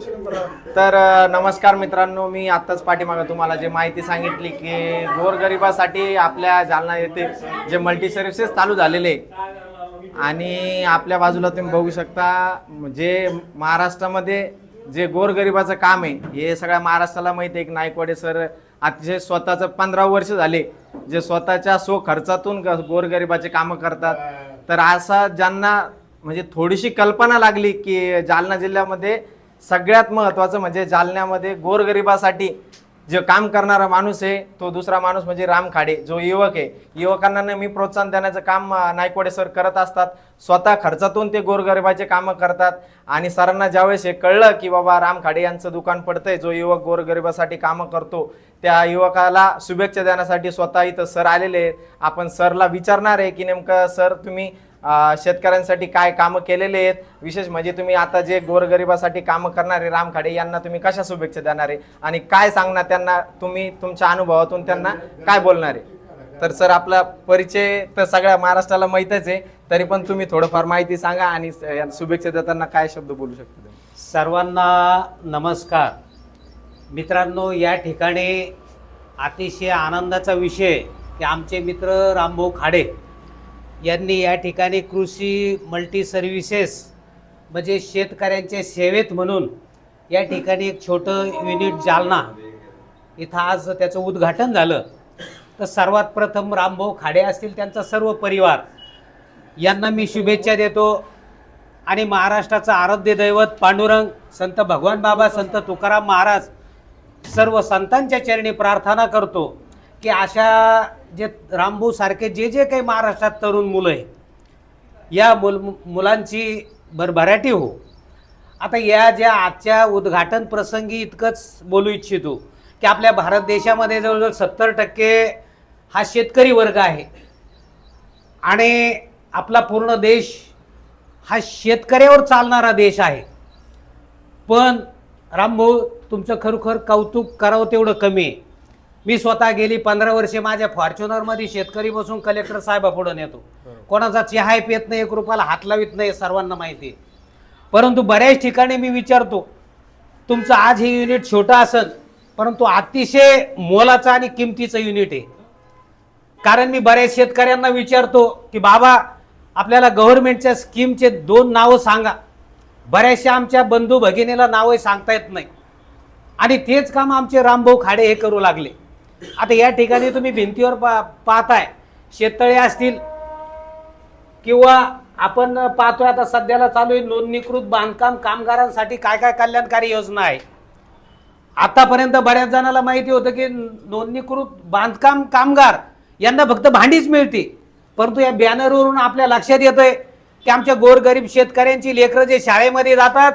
तर नमस्कार मित्रांनो मी आत्ताच पाठीमागं तुम्हाला जे माहिती सांगितली की गोरगरिबासाठी आपल्या जालना येथे जे मल्टी सर्व्हिसेस चालू झालेले आहे. आणि आपल्या बाजूला तुम्ही बघू शकता जे महाराष्ट्रामध्ये जे गोरगरिबाचं काम आहे हे सगळ्या महाराष्ट्राला माहिती आहे की नायकवाडे सर अतिशय स्वतःचं पंधरा वर्ष झाले जे स्वतःच्या स्व खर्चातून गोरगरिबाचे कामं करतात तर असा ज्यांना म्हणजे थोडीशी कल्पना लागली की जालना जिल्ह्यामध्ये सगळ्यात महत्त्वाचं म्हणजे जालन्यामध्ये गोरगरिबासाठी जे काम करणारा माणूस आहे तो दुसरा माणूस म्हणजे राम खाडे जो युवक आहे. युवकांना नेहमी प्रोत्साहन देण्याचं काम नायकवाडे सर करत असतात. स्वतः खर्चातून ते गोरगरिबाचे कामं करतात. आणि सरांना ज्यावेळेस हे कळलं की बाबा राम खाडे यांचं दुकान पडतंय जो युवक गोरगरिबासाठी कामं करतो त्या युवकाला शुभेच्छा देण्यासाठी स्वतः इथं सर आलेले आहेत. आपण सरला विचारणार आहे की नेमकं सर तुम्ही शेतकऱ्यांसाठी काय कामं केलेले आहेत? विशेष म्हणजे तुम्ही आता जे गोरगरिबासाठी कामं करणारे राम खाडे यांना तुम्ही कशा शुभेच्छा देणार आहे? आणि काय सांगणार त्यांना? तुम्ही तुमच्या अनुभवातून त्यांना काय बोलणार आहे? तर सर आपला परिचय तर सगळ्या महाराष्ट्राला माहीतच आहे. तरी पण तुम्ही थोडंफार माहिती सांगा आणि या शुभेच्छा देताना काय शब्द बोलू शकता सर्वांना नमस्कार. मित्रांनो या ठिकाणी अतिशय आनंदाचा विषय की आमचे मित्र रामभाऊ खाडे यांनी या ठिकाणी कृषी मल्टी सर्व्हिसेस म्हणजे शेतकऱ्यांच्या सेवेत म्हणून या ठिकाणी एक छोटं युनिट जालना इथं आज त्याचं उद्घाटन झालं. तर सर्वात प्रथम रामभाऊ खाडे असतील त्यांचा सर्व परिवार यांना मी शुभेच्छा देतो. आणि महाराष्ट्राचं आराध्य दैवत पांडुरंग संत भगवान बाबा संत तुकाराम महाराज सर्व संतांच्या चरणी प्रार्थना करतो. की अशा जे रामभाऊ सारखे जे जे काही महाराष्ट्रात तरुण मुलं आहे या मुल मुलांची भरभराटी हो. आता या ज्या आजच्या उद्घाटन प्रसंगी इतकंच बोलू इच्छितो की आपल्या भारत देशामध्ये जवळजवळ सत्तर टक्के हा शेतकरी वर्ग आहे. आणि आपला पूर्ण देश हा शेतकऱ्यावर चालणारा देश आहे. पण रामभाऊ तुमचं खरोखर कौतुक करावं तेवढं कमी आहे. मी स्वतः गेली पंधरा वर्षे माझ्या फॉर्च्युनरमध्ये शेतकरी बसून कलेक्टर साहेबापुढं नेतो. कोणाचा चहा पित नाही एक रुपयाला हात लावित नाही सर्वांना माहिती आहे. परंतु बऱ्याच ठिकाणी मी विचारतो तुमचं आज हे युनिट छोटं असेल परंतु अतिशय मोलाचं आणि किमतीचं युनिट आहे. कारण मी बऱ्याच शेतकऱ्यांना विचारतो की बाबा आपल्याला गव्हर्नमेंटच्या स्कीमचे दोन नावं सांगा. बऱ्याचशा आमच्या बंधू भगिनीला नावं सांगता येत नाही. आणि तेच काम आमचे रामभाऊ खाडे हे करू लागले. आता या ठिकाणी तुम्ही भिंतीवर पा पाहताय शेततळे असतील किंवा आपण पाहतोय आता सध्याला चालू आहे नोंदणीकृत बांधकाम कामगारांसाठी काय काय कल्याणकारी योजना आहे. आतापर्यंत बऱ्याच जणाला माहिती होतं की नोंदणीकृत बांधकाम कामगार यांना फक्त भांडीच मिळते परंतु या बॅनरवरून आपल्या लक्षात येतंय की आमच्या गोरगरीब शेतकऱ्यांची लेकरं जे शाळेमध्ये जातात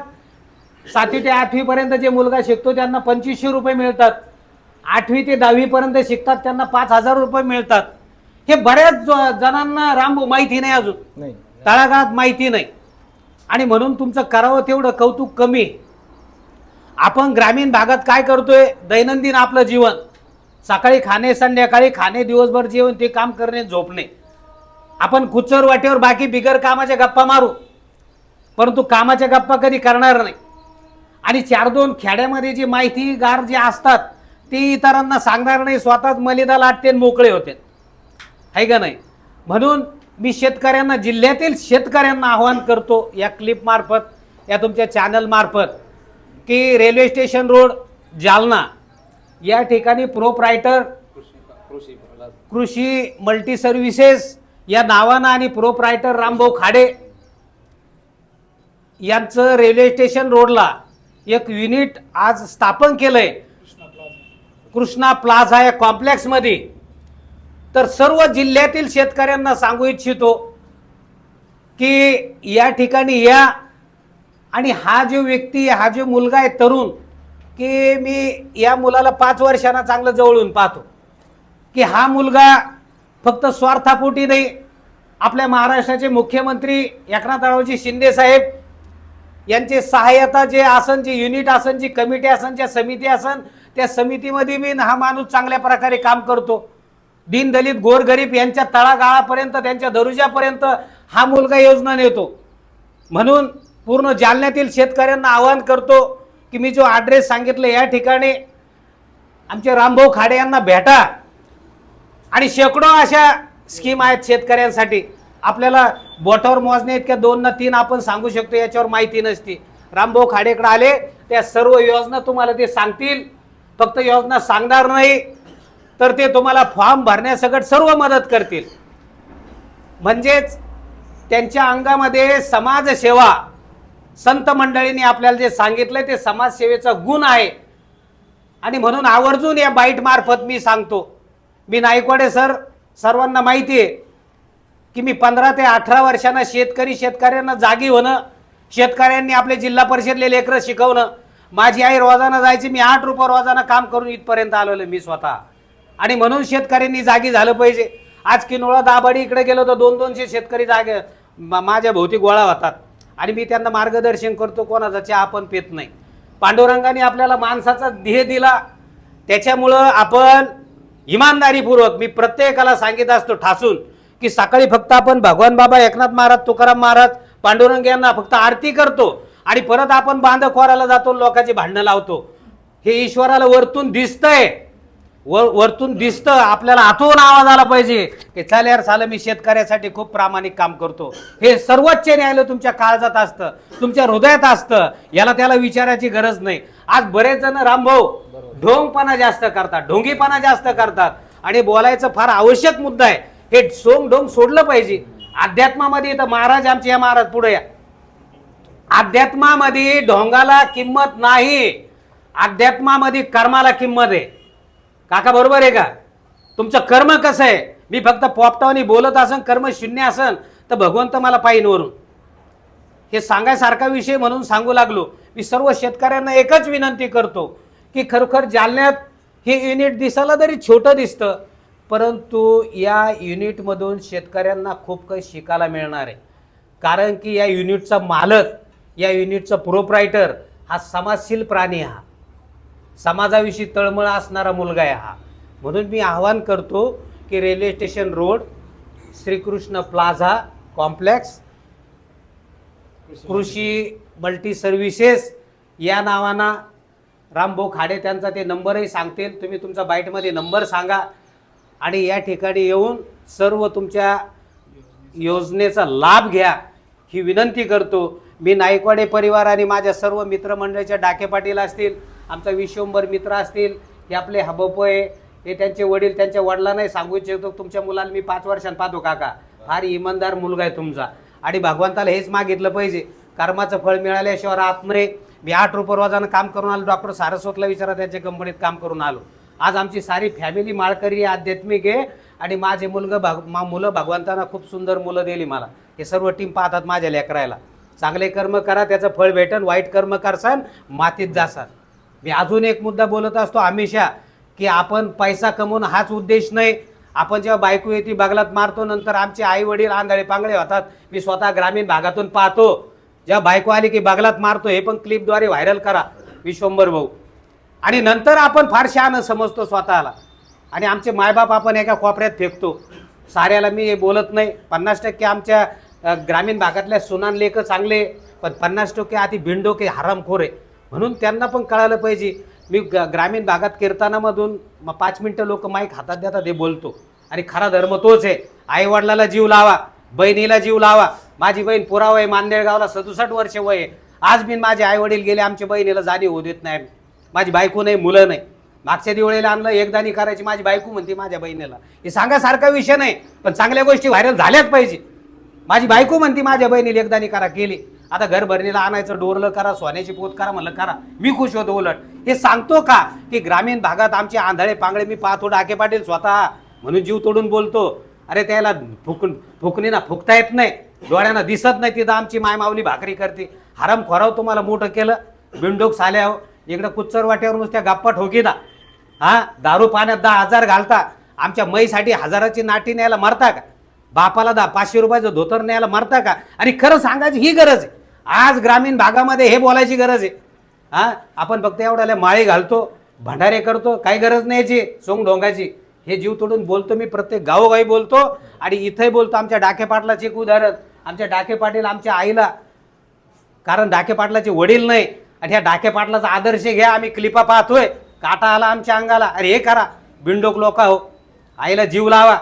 सातवी ते आठवीपर्यंत जे मुलगा शिकतो त्यांना पंचवीसशे रुपये मिळतात. आठवी ते दहावीपर्यंत शिकतात त्यांना पाच हजार रुपये मिळतात. हे बऱ्याच जणांना रामभाऊ माहिती नाही अजून. नाही. तळागाळात माहिती नाही. आणि म्हणून तुमचं करावं तेवढं कौतुक कमी. आपण ग्रामीण भागात काय करतोय? दैनंदिन आपलं जीवन. सकाळी खाणे संध्याकाळी खाणे दिवसभर जेवण ते काम करणे झोपणे आपण कुचर वाटेवर बाकी बिगर कामाच्या गप्पा मारू. परंतु कामाच्या गप्पा कधी करणार नाही. आणि चार दोन खेड्यामध्ये जी माहितीगार जे असतात ते इतरांना सांगणार नाही स्वतःच मलिदा लाटते मोकळे होते. आहे का नाही? म्हणून मी शेतकऱ्यांना जिल्ह्यातील शेतकऱ्यांना आवाहन करतो या क्लिप मार्फत या तुमच्या चॅनल मार्फत की रेल्वे स्टेशन रोड जालना या ठिकाणी प्रोप्रायटर कृषी मल्टी सर्व्हिसेस या नावानं आणि प्रोप्रायटर रामभाऊ खाडे यांचं रेल्वे स्टेशन रोडला एक युनिट आज स्थापन केलंय. कृष्णा प्लाझा या कॉम्प्लेक्समध्ये. तर सर्व जिल्ह्यातील शेतकऱ्यांना सांगू इच्छितो की या ठिकाणी या आणि हा जो व्यक्ती हा जो मुलगा आहे तरुण की मी या मुलाला पाच वर्षांना चांगलं जवळून पाहतो. की हा मुलगा फक्त स्वार्थापोटी नाही आपल्या महाराष्ट्राचे मुख्यमंत्री एकनाथरावजी शिंदे साहेब यांचे सहाय्यता जे आसन जे युनिट आसन जी कमिटी आसन ज्या समिती आसन त्या समितीमध्ये मी हा माणूस चांगल्या प्रकारे काम करतो. दीनदलित गोरगरीब यांच्या तळागाळापर्यंत त्यांच्या दरुजापर्यंत हा मुलगा योजना नेतो. म्हणून पूर्ण जालन्यातील शेतकऱ्यांना आवाहन करतो की मी जो ॲड्रेस सांगितलं या ठिकाणी आमचे रामभाऊ खाडे यांना भेटा. आणि शेकडो अशा स्कीम आहेत शेतकऱ्यांसाठी. आपल्याला बोटावर मोजणे इतक्या दोन ना तीन आपण सांगू शकतो याच्यावर माहिती नसती. रामभाऊ खाडेकडे आले त्या सर्व योजना तुम्हाला ते सांगतील. फक्त योजना सांगणार नाही तर ते तुम्हाला फॉर्म भरण्यासकट सर्व मदत करतील. म्हणजेच त्यांच्या अंगामध्ये समाजसेवा संत मंडळींनी आपल्याला जे सांगितलंय ते समाजसेवेचा गुण आहे. आणि म्हणून आवर्जून या बाईट मार्फत मी सांगतो. मी नाईकवाडे सर सर्वांना माहिती आहे की मी पंधरा ते अठरा वर्षांना शेतकरी शेतकऱ्यांना जागी होणं शेतकऱ्यांनी आपले जिल्हा परिषदले लेकरं शिकवणं माझी आई रोजानं जायची मी आठ रुपये रोजानं काम करून इथपर्यंत आलेलो मी स्वतः. आणि म्हणून शेतकऱ्यांनी जागी झालं पाहिजे. आज किनोळा दाबाडी इकडे गेलो तर दोन दोनशे शेतकरी जागे मा- माझ्या भोवती गोळा होतात. आणि मी त्यांना मार्गदर्शन करतो कोणाचा चहा आपण पेत नाही. पांडुरंगाने आपल्याला माणसाचा ध्येय दिला. त्याच्यामुळं आपण इमानदारीपूर्वक मी प्रत्येकाला सांगित असतो ठासून की सकाळी फक्त आपण भगवान बाबा एकनाथ महाराज तुकाराम महाराज पांडुरंग यांना फक्त आरती करतो आणि परत आपण बांधखोराला जातो लोकांची भांडणं लावतो. हे ईश्वराला वरतून दिसतंय. वर वरतून दिसतं. आपल्याला आतून आवाज आला पाहिजे. की चाल यार सालं मी शेतकऱ्यासाठी खूप प्रामाणिक काम करतो. हे सर्वोच्च न्यायालय तुमच्या काळजात असतं. तुमच्या हृदयात असतं. याला त्याला विचारायची गरज नाही. आज बरेच जण रामभाऊ ढोंगपणा जास्त करतात. ढोंगीपणा जास्त करतात. आणि बोलायचं फार आवश्यक मुद्दा आहे. हे सोंग ढोंग सोडलं पाहिजे. अध्यात्मामध्ये तर महाराज आमचे या महाराज पुढे या. अध्यात्मामध्ये ढोंगाला किंमत नाही. अध्यात्मामध्ये कर्माला किंमत आहे. काका बरोबर आहे का? तुमचं कर्म कसं आहे? मी फक्त पॉपटावनी बोलत असन कर्म शून्य असन तर भगवंत मला पाहिन वरून. हे सांगायसारखा विषय म्हणून सांगू लागलो. मी सर्व शेतकऱ्यांना एकच विनंती करतो की खरोखर जालन्यात हे युनिट दिसायला जरी छोटं दिसतं. परंतु या युनिटमधून शेतकऱ्यांना खूप काही शिकायला मिळणार आहे. कारण की या युनिटचा मालक या युनिटचा प्रोप्रायटर हा समाजशील प्राणी हा. समाजाविषयी तळमळ असणारा मुलगा आहे हा. म्हणून मी आवाहन करतो की railway station road Shrikrishna plaza complex Krushi multi services या नावानं रामभाऊ खाडे त्यांचा ते नंबरही सांगतील. तुम्ही तुमचा बाईटमध्ये नंबर सांगा. आणि या ठिकाणी येऊन सर्व तुमच्या योजनेचा लाभ घ्या ही विनंती करतो. मी नाईकवाडे परिवार आणि माझ्या सर्व मित्रमंडळीच्या डाके पाटील असतील आमचा विश्वंभर मित्र असतील हे आपले हबपोय हे त्यांचे वडील त्यांच्या वडिलांनाही सांगू इच्छितो तुमच्या मुलाला मी पाच वर्षांत पाहतो काका. फार इमानदार मुलगा आहे तुमचा. आणि भगवंताला हेच मागितलं पाहिजे. कर्माचं फळ मिळाल्याशिवाय आत्मरे मी आठ रुपये रोजानं काम करून आलो. डॉक्टर सारस्वतला विचारा त्यांच्या कंपनीत काम करून आलो. आज आमची सारी फॅमिली माळकरी आध्यात्मिक आहे. आणि माझे मुलगा भाग मा मुलं भगवंतांना खूप सुंदर मुलं दिली मला. हे सर्व टीम पाहतात माझ्या लेकरायला. चांगले कर्म करा त्याचं फळ भेटन वाईट कर्म करसान मातीत जासान. मी अजून एक मुद्दा बोलत असतो हमेशा की आपण पैसा कमवून हाच उद्देश नाही. आपण जेव्हा बायको येते बगलात मारतो नंतर आमचे आई वडील आंधळे पांगळे होतात. मी स्वतः ग्रामीण भागातून पाहतो. जेव्हा बायको आली की बगलात मारतो हे पण क्लिपद्वारे व्हायरल करा. विश्वंभर भाऊ. आणि नंतर आपण फार शहाणं समजतो स्वतःला. आणि आमचे मायबाप आपण एका कोपऱ्यात फेकतो. साऱ्याला मी हे बोलत नाही. पन्नास टक्के आमच्या ग्रामीण भागातल्या सुनान लेख चांगले पण पन्नास टक्के आधी भिंडोके हरामखोर आहे म्हणून त्यांना पण कळालं पाहिजे. मी ग- ग्रामीण भागात कीर्तनामधून मग पाच मिनटं लोक माईक हातात देतात हे बोलतो. आणि खरा धर्म तोच आहे. आईवडिलाला जीव लावा बहिणीला जीव लावा. माझी बहीण पुरावा आहे मांदेळगावला सदुसष्ट वर्ष वय आहे. आज मी माझे आईवडील गेले आमच्या बहिणीला जाणीव होऊ देत नाही. माझी बायको नाही मुलं नाही. मागच्या दिवळेला आणलं एकदानी करायची माझी बायको म्हणते माझ्या बहिणीला. हे सांगासारखा विषय नाही पण चांगल्या गोष्टी व्हायरल झाल्याच पाहिजे. माझी बायको म्हणते माझ्या बहिणीला एकदानी करा केली. आता घर भरणीला आणायचं डोरलं करा सोन्याची पोत करा म्हणलं करा. मी खुश होतो उलट. हे सांगतो का की ग्रामीण भागात आमचे आंधळे पांगळे मी पाहतो डाके पाटील स्वतः म्हणून जीव तोडून बोलतो. अरे त्याला फुकून फुकणीना फुकता येत नाही. डोळ्यांना दिसत नाही तिथं आमची मायमावली भाकरी करते. हराम खोराव तुम्हाला मोठं केलं. बिंडोक साल्याव हो. इकडं कुच्चर वाट्यावर नुसत्या गप्पा ठोकीता. हा दारू पाण्यात दहा हजार घालता. आमच्या मैसाठी हजाराची नाटी न्यायला मरता का? बापाला दहा पाचशे रुपयाचं धोतर न्यायला मरता का? आणि खरं सांगायची ही गरज आहे. आज ग्रामीण भागामध्ये हे बोलायची गरज आहे. हा आपण फक्त एवढ्याला माळे घालतो भंडारे करतो काही गरज नाही याची सोंग ढोंगाची हे जीव तोडून बोलतो मी प्रत्येक गावोगावी बोलतो आणि इथंही बोलतो आमच्या डाके पाटलाचे एक उदाहरण. आमच्या डाके पाटील आमच्या आईला कारण डाके पाटलाचे वडील नाही आणि ह्या डाके पाटलाचा आदर्श घ्या आम्ही क्लिपा पाहतोय. काटा आला आमच्या अंगाला. अरे हे करा. बिंडोक लोक हो आईला जीव लावा.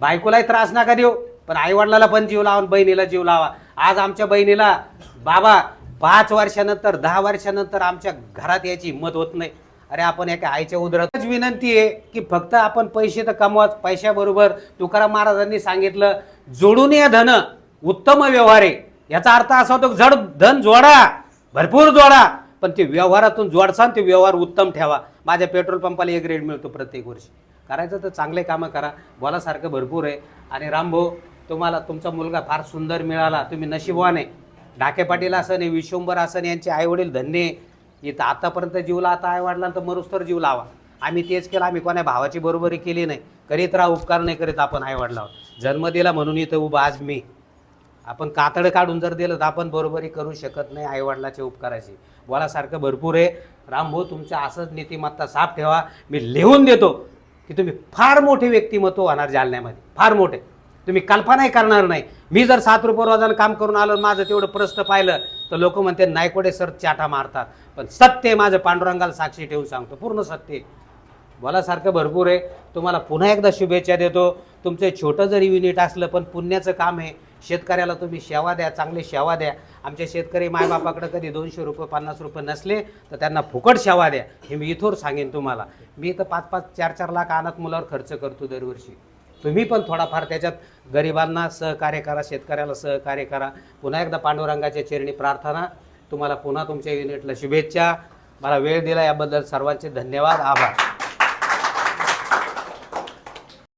बायकोलाही त्रास नका देऊ पण आईवडिलाला पण जीव लावा बहिणीला जीव लावा. आज आमच्या बहिणीला बाबा पाच वर्षानंतर दहा वर्षानंतर आमच्या घरात यायची हिंमत होत नाही. अरे आपण एका आईच्या उदरातच विनंती आहे की फक्त आपण पैसे तर कमवाच. पैशाबरोबर तुकाराम महाराजांनी सांगितलं जोडून या धन. उत्तम व्यवहार आहे. याचा अर्थ असा होतो जड धन जोडा. भरपूर जोडा. पण ते व्यवहारातून जोडसान ते व्यवहार उत्तम ठेवा. माझ्या पेट्रोल पंपाला एक रेट मिळतो प्रत्येक वर्षी. करायचं तर चांगले कामं करा. बोलासारखं भरपूर आहे. आणि रामभाऊ तुम्हाला तुमचा मुलगा फार सुंदर मिळाला. तुम्ही नशिबवान आहे. ढाके पाटील आसन आहे विश्वंभर आसन यांचे आईवडील धन्य आहे. इथं आतापर्यंत जीवला आता आई वाढला तर मरुस्तर जीव लावा. आम्ही तेच केलं आम्ही कोणा भावाची बरोबरी केली नाही. करीत राहा उपकार नाही करीत आपण आई वाढला जन्म दिला म्हणून इथं उभा आज मी. आपण कातडं काढून जर दिलं तर आपण बरोबरी करू शकत नाही आईवडिलाच्या उपकाराची बोलासारखं भरपूर आहे. रामभाऊ तुमच्या असंच नीतिमत्ता साफ ठेवा. मी लिहून देतो की तुम्ही फार मोठे व्यक्तिमत्व होणार जालन्यामध्ये. फार मोठे. तुम्ही कल्पनाही करणार नाही. मी जर सात रुपये रोजानं काम करून आलो माझं तेवढं प्रश्न पाहिलं तर लोक म्हणते नायकोडे सर चाटा मारतात. पण सत्य आहे माझं पांडुरंगाला साक्षी ठेवून सांगतो. पूर्ण सत्य आहे. बोलासारखं भरपूर आहे. तुम्हाला पुन्हा एकदा शुभेच्छा देतो. तुमचं छोटं जरी युनिट असलं पण पुण्याचं काम आहे. शेतकऱ्याला तुम्ही सेवा द्या चांगली सेवा द्या. आमचे शेतकरी मायबापाकडे कधी दोनशे रुपये पन्नास रुपये नसले तर त्यांना फुकट सेवा द्या. हे मी इथोर सांगेन तुम्हाला. मी तर पाच पाच चार चार लाख अनाथ मुलावर खर्च करतो दरवर्षी. तुम्ही पण थोडाफार त्याच्यात गरिबांना सहकार्य करा शेतकऱ्याला सहकार्य करा. पुन्हा एकदा पांडुरंगाच्या चरणी प्रार्थना. तुम्हाला पुन्हा तुमच्या युनिटला शुभेच्छा. मला वेळ दिला याबद्दल सर्वांचे धन्यवाद. आभार.